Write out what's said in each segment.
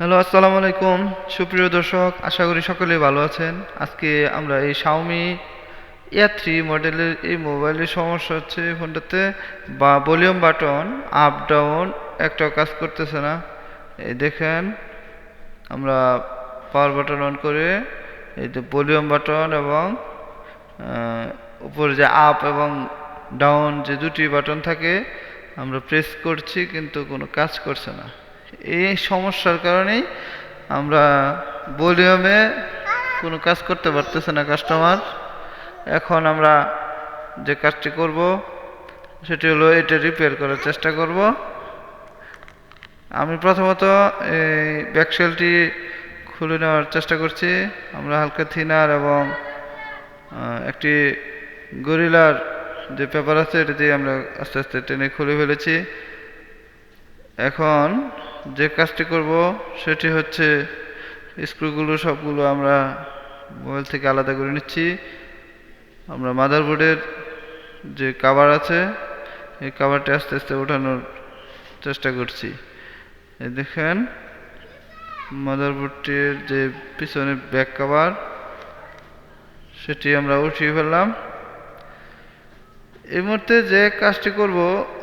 Hello, আসসালামু আলাইকুম। সুপ্রিয় দর্শক, আশা করি সকলেই ভালো আছেন। আজকে আমরা এই শাওমি এয়ার থ্রি মডেলের এই মোবাইলের সমস্যা হচ্ছে ফোনটাতে বা ভলিউম বাটন আপ ডাউন একটাও কাজ করতেছে না। এই দেখেন, আমরা পাওয়ার বাটন অন করে এই যে ভলিউম বাটন এবং উপরে যে আপ এবং ডাউন যে দুটি বাটন থাকে, আমরা প্রেস করছি কিন্তু কোনো কাজ করছে না। এই সমস্যার কারণেই আমরা ভলিউমে কোনো কাজ করতে পারতেছে না কাস্টমার এখন আমরা যে কাজটি করব, সেটি হলো এটা রিপেয়ার করার চেষ্টা করব। আমি প্রথমত এই ব্যাকসেলটি খুলে নেওয়ার চেষ্টা করছি। আমরা হালকা থিনার এবং একটি গরিলার যে পেপার আছে, এটা দিয়ে আমরা আস্তে আস্তে টেনে খুলে ফেলেছি। এখন যে কাজটি করব সেটি হচ্ছে স্ক্রুগুলো সবগুলো আমরা মোবাইল থেকে আলাদা করে নিচ্ছি। আমরা মাদারবোর্ডের যে কাভার আছে, এই কাভারটি আস্তে আস্তে ওঠানোর চেষ্টা করছি। দেখেন, মাদারবোর্ডটির যে পিছনে ব্যাক কাভার সেটি আমরা উঠিয়ে ফেললাম। এই মুহূর্তে যে কাজটি করব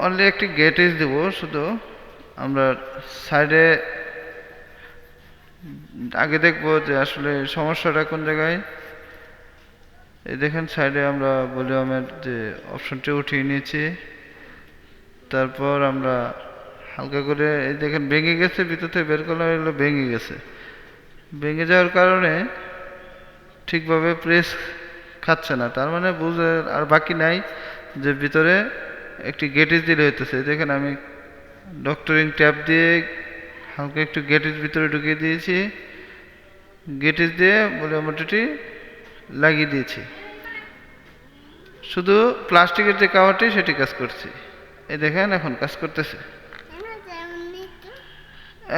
অনলি একটি গেটেজ দেব শুধু। আমরা সাইডে আগে দেখব যে আসলে সমস্যাটা কোন জায়গায়। এই দেখেন সাইডে আমরা ভলিউমের যে অপশনটি উঠিয়ে নিয়েছি। তারপর আমরা হালকা করে এই দেখেন ভেঙে গেছে, ভিতর থেকে বের করলাম, এগুলো ভেঙে গেছে। ভেঙে যাওয়ার কারণে ঠিকভাবে প্রেস খাচ্ছে না। তার মানে বুঝে আর বাকি নাই যে ভিতরে একটি গেটিস দিলে হইতেছে। দেখেন আমি ডক্টরিং ট্যাপ দিয়ে হালকা একটু গেটের ভিতরে ঢুকিয়ে দিয়েছি। গেটিস দিয়ে বলে মোটামুটি লাগিয়ে দিয়েছি। শুধু প্লাস্টিকের যে কাভারটি সেটি কাজ করছি। এই দেখেন এখন কাজ করতেছে।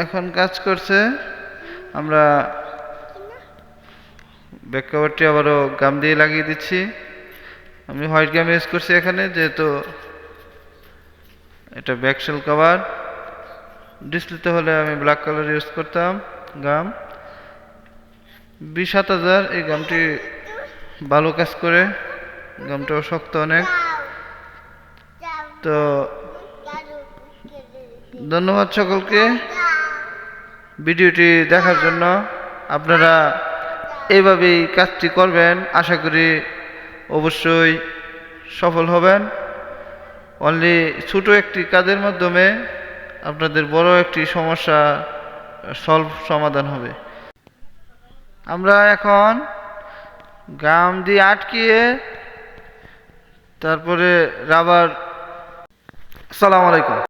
এখন কাজ করছে, আমরা ব্যাক কভারটি আবারও গাম দিয়ে লাগিয়ে দিচ্ছি। আমি হোয়াইট গাম ইউজ করছি এখানে, যেহেতু এটা ব্যাকশেল কভার ডিসপ্লেতে হলে আমি ব্ল্যাক কালার ইউজ করতাম গাম বিশ সাত হাজার, এই গামটি ভালো কাজ করে। গামটাও শক্ত অনেক। তো ধন্যবাদ সকলকে ভিডিওটি দেখার জন্য। আপনারা এইভাবেই কাজটি করবেন। আশা করি অবশ্যই সফল হবেন। অনলি ছোটো একটি কাজের মাধ্যমে আপনাদের বড় একটি সমস্যা সলভ সমাধান হবে। আমরা এখন গাম দিয়ে আটকিয়ে তারপরে রাবার সালাম আলাইকুম।